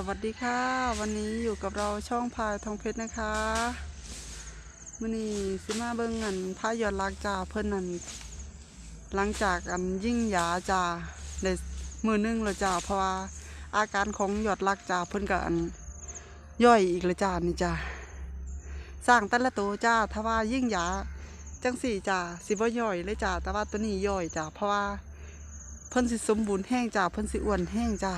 สวัสดีค่ะ วันนี้อยู่กับเราช่องพายทองเพชรนะคะมื่อนี้สิมาเบิ่งเงินพายยอดรักจ่าเพิ่นนั่นหลังจากอันยิ่งหยาจ่าในมือหนึ่งแล้วจ่าเพราะว่าอาการของยอดรักจ่าเพิ่นกับอันย่อยอีกล้วจ่านี่จ่าสร้างแต่ละตัวจ่าถ้าว่ายิ่งหยาจังสี่จ่าสิบ่ย่อยเลยจ่าแต่ว่าตัวนี้ย่อยจ่าเพราะว่าเพิ่นสิสมบูรณ์แห้งจ่าเพิ่นสิอ้วนแห้งจ่า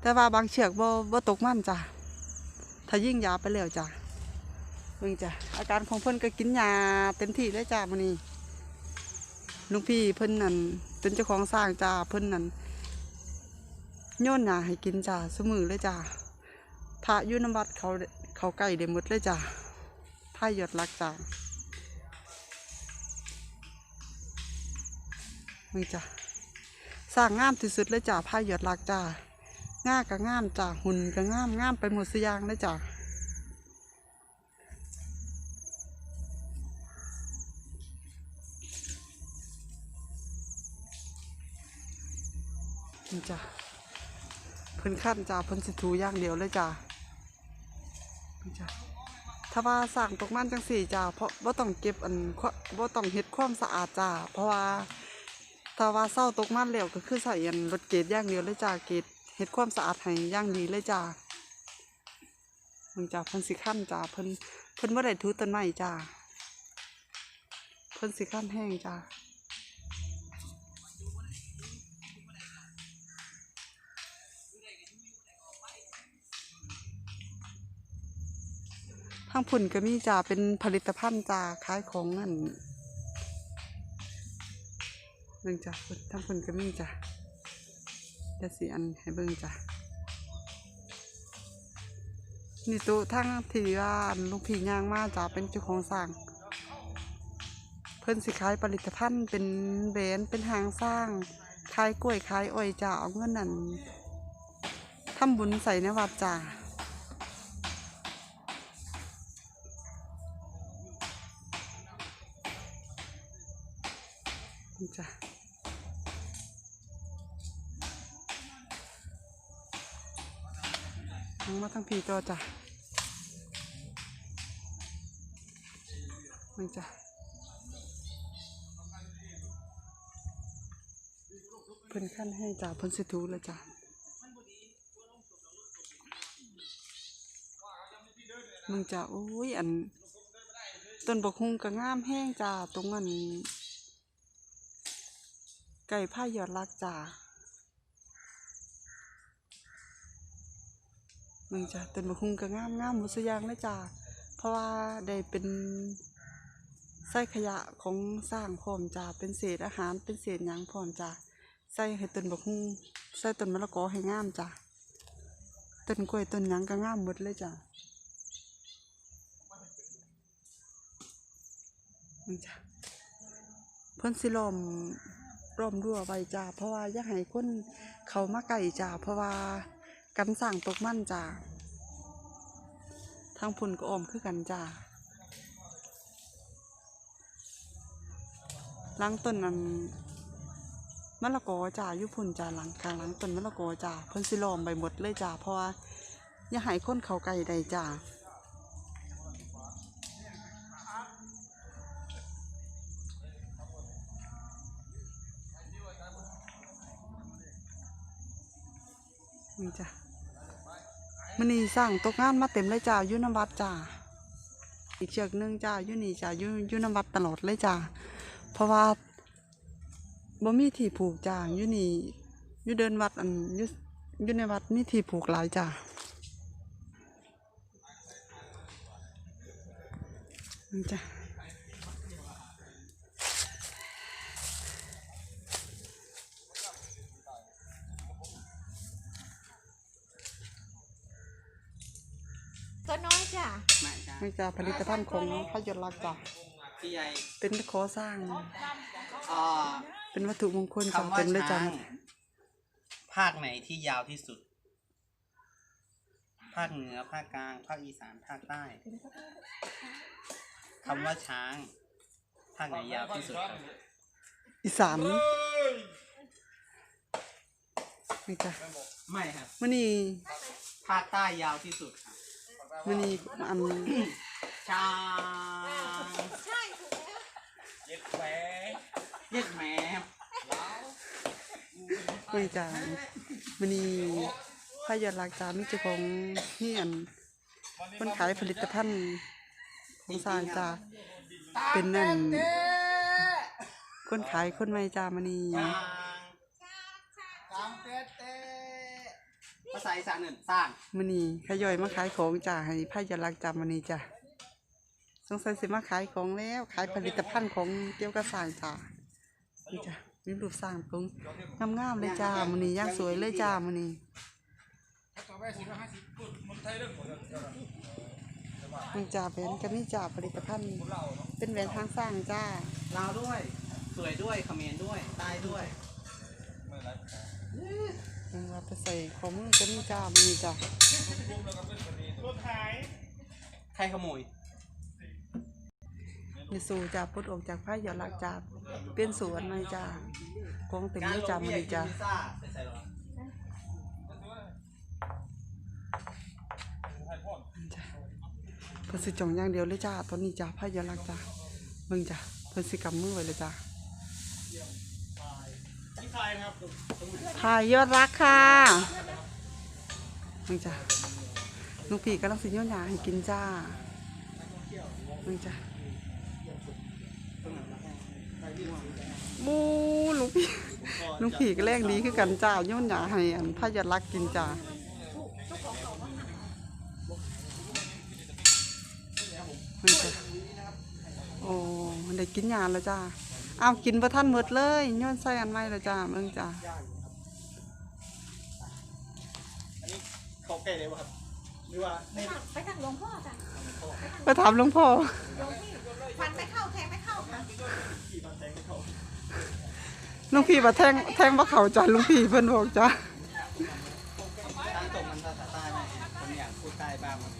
แต่ว่าบางเชือกบ่บ่ตกมันจ้ะถ้ายิ่งยาไปแล้วจ้ะเบิ่งจ้ะอาการของเพิ่นก็กินยาเต็มที่เลยจ้ะมื้อนี้ลุงพี่เพิ่นนั่นเป็นเจ้าของสร้างจ้าเพิ่นนั่นโยนยาให้กินจ้ะสมือเลยจ้ะพระอยู่น้ำวัดเขาเขาใกล้ได้หมดเลยจ้ะพายยดรักจ้ะเบิ่งจ้ะสร้างงามที่สุดเลยจ้ะพายยดรักจ้ะ ง่าก็งามจ้ะหุ่นก็งามงามไปหมดสกอยางเลยจ้ะนี่จ้ะเพิ่นขั้นจ้ะเพิ่นสิถูอย่างเดียวเลยจ้ะนี่จ้ะถ้าว่าสั่งตกมันจังสี่จ้ะเพราะว่าต้องเก็บอันว่าต้องเฮ็ดความสะอาดจ้ะเพราะว่าถ้าว่าเศร้าตกมันแล้วก็คือใส่อันรถเกตอย่างเดียวเลยจ้ะเกต เฮ็ดความสะอาดให้ย่างดีเลยจ้าเพิ่นจ้าเพิ่นสิขั้นจ้าเพิ่นเพิ่นบ่ได้ถูต้นไม้จ้าเพิ่นสิขั้นแห้งจ้าทางผุ่นก็มีจ้าเป็นผลิตภัณฑ์จ้าขายของนั่นนั่นจ้าเพิ่นทางผุ่นก็มีจ้า จะสีอันให้เบิ่งจ้ะนี่ตัวทั้งที่ว่าลูกพี่ย่างมาจ้ะเป็นเจ้าของสร้างเพิ่นสิขายผลิตภัณฑ์เป็นแบรนด์เป็นหางสร้างขายกล้วยขายอ้อยจ้ะเอาเงินนั่นทำบุญใส่ในวัดจ้ะจ้ะ ทั้งมาทั้งผีตัวจ้ะมันจ้ะเพิ่นขั้นให้จ้ะเพิ่นสิทูเลยจ้ะมึงจ้ะโอ้ยอันต้นบกฮุงก็งามแห้งจ้ะตรงอันไก่ผ้ายอดรักจ้ะ มึงจ้ะต้นมะฮุงก็งามงามหมดสุอยางเลยจ้ะเพราะว่าได้เป็นไส้ขยะของสร้างพร้อมจ้ะเป็นเศษอาหารเป็นเศษหยังพร้อมจ้ะใส่ให้ต้นมะฮุงใส่ต้นมะละกอให้งามจ้ะต้นกล้วยต้นหยังก็งามหมดเลยจ้ะมึงจ้ะเพิ่นสิล้อมล้อมรั้วไว้จ้ะเพราะว่าอยากให้คนเขามาไก่จ้ะเพราะว่า กันสั่งตกมั่นจ้าทางพุ่นก็อมคือกันจ้าล้างต้นนั้นมะละกอจ่ายุพุ่นจ่าหลังกลางหลังต้นมะละกอจ่าเพิ่นสิลอมไปหมดเลยจ่าเพราะว่าอย่าหายคนเขาไก่ใดจ่า นี่จ้ามันนี่สั่งตกงานมาเต็มเลยจ้ายู่นวัดจ้าอีกเชือกหนึงจ้ายู่นี่จ้ายู่ยู่นวัดตลอดเลยจ้าเพราะว่าบ่มีที่ผูกจ้ายู่นี่ยู่เดินวัดอันยู่ยู่ในวัดมีที่ผูกหลายจ้านี่จ้า ตัวน้อย จ้ะไม่ใช่นี่จ้าผลิตภัณฑ์ของพระยศรักจ้าพี่ใหญ่เป็นขอสร้างอ่าเป็นวัตถุมงคลจ้าคำว่าเต็มเลยจ้าช้างภาคไหนที่ยาวที่สุด ภาคเหนือภาคกลาง ภาคอีสานภาคใต้คำว่าช้าง ภาคไหนยาวที่สุดครับอีสานนี่จ้าไม่ครับ มื่อนี้ภาคใต้ยาวที่สุดครับ มื้อนี้อันชางใช่ถูกแล้วเย็ดแหมเย็ดแหมเบิ่งจ้ามื้อนี้พายอดรักจามีเจ้าของนี่อันคนขายผลิตภัณฑ์ของสางจ้าเป็นนั่นคนขายคนใหม่จามื้อนี้าษาอีสานเนินสร้างมื้อนี้ขย่อยมาขายของจ้าให้พายอดรักจ้ามื้อนี้จ้าสงสัยสิมาขายของแล้ว ขายผลิตภัณฑ์ของเกี่ยวกับสร้างจ้านี่จ้ามีรูปสร้างตรงงามๆเลยจ้ามื้อนี้ย่างสวยเลยจ้ามื้อนี้นี่จ้าแหวนกับนี่จ้าผลิตภัณฑ์เป็นแหวนทางสร้างจ้าลาวด้วย สวยด้วยเขมรด้วยใต้ด้วย ยังว่าไปใส่ข้อมือกับนี่จ้ามื้อนี้จ้าใครขโมยมีสู่จ้าพุดออกจากพายอดรักจ้าเปลี่ยนสวนใหม่จ้ากองเต็มเลยจ้ามื้อนี้จ้าพิซซ่าใส่ๆหรอจ้ะเพิ่นสิจองอย่างเดียวเลยจ้าตอนนี้จ้าพายอลักจ้าเบิ่งจ้าเพิ่นสิกำมือไว้เลยจ้าพาย อดรักค่ะเบิ่งจ้าลูกพี่กำลังสิโยนยาให้กินจ้าเบิ่งจ้าบูลูกพี่ลูกพี่ก็แรงดีคือกันจ้าโยนยาให้อันพายอดรักกินจ้ามันจะโอ้มันได้กินยาแล้วจ้าเอากินประทันหมดเลยย้อนใส่อันใหม่แล้วจ้ามืองจ้า เขาใกล้เลยวะครับหรือว่าไปทางไปทางหลวงพ่อจ้ะไปถามหลวงพ่อหลวงพี่ฟันไม่เข้าแทงไม่เข้าค่ะหลุงพี่มาแทงแทงบ่เขาจ้าลุงพี่เพิ่นบอกจ้าตั้งตกมันภาษาใต้ไหมผมอยากพูดใต้บ้างมัน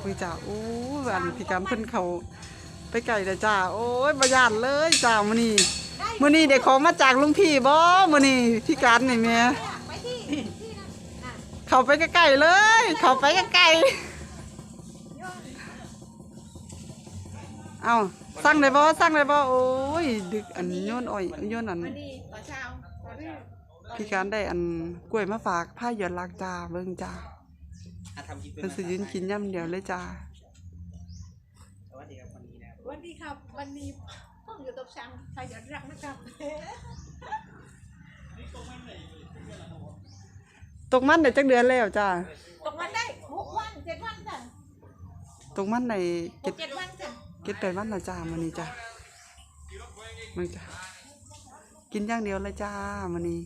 เพิ่นจ้าโอ้ยอันพี่การเพิ่นเขาไปไกลแล้วจ้าโอ้ยบ่ย่านเลยจ้ามื้อนี้มื้อนี้ได้ของมาจากลุงพี่บ่มื้อนี้พี่การนี่แม่ไปที่ที่นั่นอะ เข้าไปใกล้ๆเลย เข้าไปใกล้ๆเอาสั่งได้บ่สั่งได้บ่โอ้ย ดึกอันโยนอ้อยโยนอันวันนี้ตอนอนนี้พี่การได้อันกล้วยมาฝากผ้าหยอดลักจ้าเบิ่งจ้าอะทำคลิปเป็เพิ่นสิยืนกินย่ำเดียวเลยจ้าสวัสดีครับวันนี้ครับวันนี้ผมองอยู่ตบช่างไทยยอดรักนะครับ กมันได้จักเดือนแล้วจ้าตกวันได้หกวันเจ็ดวันจ้ะตกมันได้หเก็กดเจ็ดวันจ้ะเก็ดแปดวันแล้วจ้ามื้อนี้จ้ามึงจ้ากินอย่างเดียวเลยจ้ามื้อนี้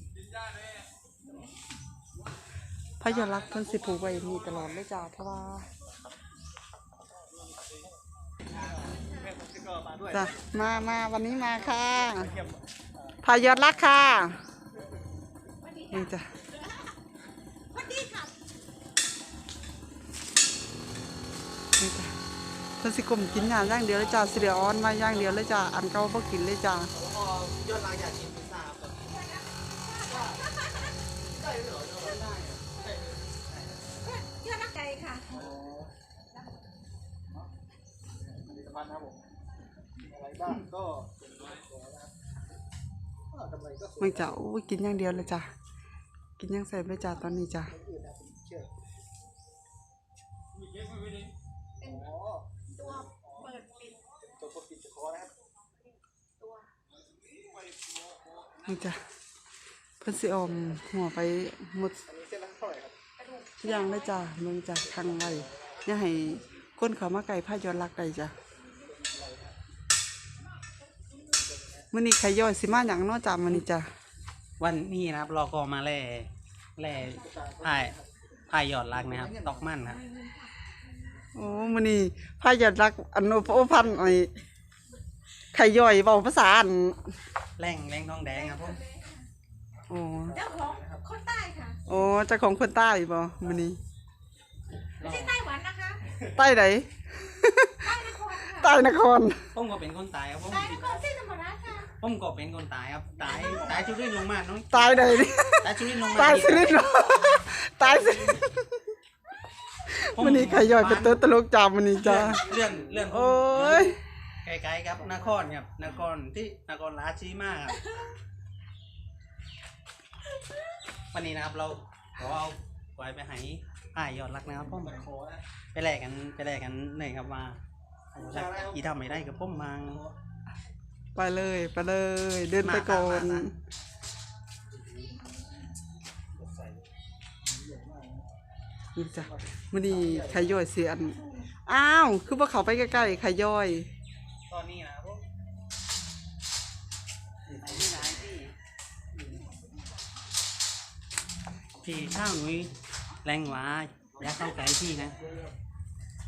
ผ้าหยอดลักเพิ่นสิผูกไว้นี่ตลอดเลยจ้าเพราะว่าจ้ะมามาวันนี้มาค่ะพายอดรักค่ะวันนี้นี่จ้ะ วันนี้ครับ นี่จ้ะ เพิ่นสิกลมกินอย่างอย่างเดียวเลยจ้าสิเดียออนมาอย่างเดียวเลยจ้าอันเก่าบ่กินเลยจ้าพอยอดรักอยากกินพิซซ่าครับตอนนี้ยอดรักใจค่ะผลิตภัณฑ์นะครับผมอะไรบ้างก็ก็กำไรก็สูงมึงจ้ะโอ้ยกินอย่างเดียวเลยจ้ากินอย่างแซ่บเลยจ้าตอนนี้จ้าอื่นนะผมเชื่อ เป็น อ๋อ ตัวเปิดปิด ตัวปกปิดจะคอนะครับ ตัว มึงจ้ะเพิ่นสิออมหัวไปหมดอันนี้เส้นละเท่าไหร่ครับอย่างเลยจ้ามึงจ้ะทางไว้อย่าให้คนเขามาไก่ผ้าย้อนรักได้จ้ะมื้อนี้ใครย่อยสิมาหยังเนาะจ้ามื้อนี้จ้ะวันนี้นะครับรอกอมาแล่แล่พายพายหยอดรักนะครับตอกมั่นครับโอ้มื้อนี้ผ้าย้อนรักอันโอโอพันไอ้ไข่ย่อยเว้าภาษาอันแร่งแร่งทองแดงครับผมโอ้เจ้าของคนใต้ค่ะโอ้เจ้าของคนใต้บ่มื้อนี้ไม่ใช่ไต้หวันนะคะใต้ไหนใต้นครค่ะใต้นครผมก็เป็นคนตายครับผมใต้นครที่ธรรมราชค่ะผมก็เป็นคนตายครับตายตายชุรินทร์ลงมาน้องตายเลยดิตายชุรินทร์ลงมาตายสิรินเนาะตายสิผมมันนี่ใครย่อยเป็นตัวตลกจามมันนี่จ้าเรื่องเรื่องผมโอ้ย ไกลๆครับนครครับนครที่นครราชสีมาครับวันนี้นะครับเราเราเอาไว้ไปให้ป้ายยอดรักนะครับผมไปแลกกันไปแลกกันเลยครับว่ารักอีทำไม่ได้กับผมมังไปเลยไปเลย เดินไปก่อนมามามานี่จ้ะมันนี่ใครย่อยเสียนอ้าว คือว่าเขาไปใกล้ๆใครย่อย ตอนนี้นะครับผมไอ้นี่นะที่ที่ข้าวหนุ่ยแรงหวาอยากเข้าไกลพี่นะ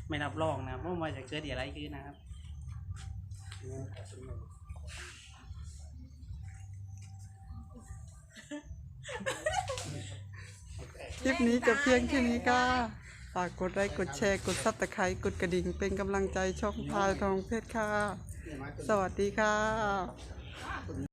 ไม่รับรองนะเพราะว่าจะเกิดอะไรขึ้นนะครับคลิปนี้จะเพียงแค่นี้ค่ะ ฝากกดไลค์กดแชร์กดซับตะไคร้กดกระดิ่งเป็นกำลังใจช่องพายทองเพชรค่ะ สวัสดีค่ะ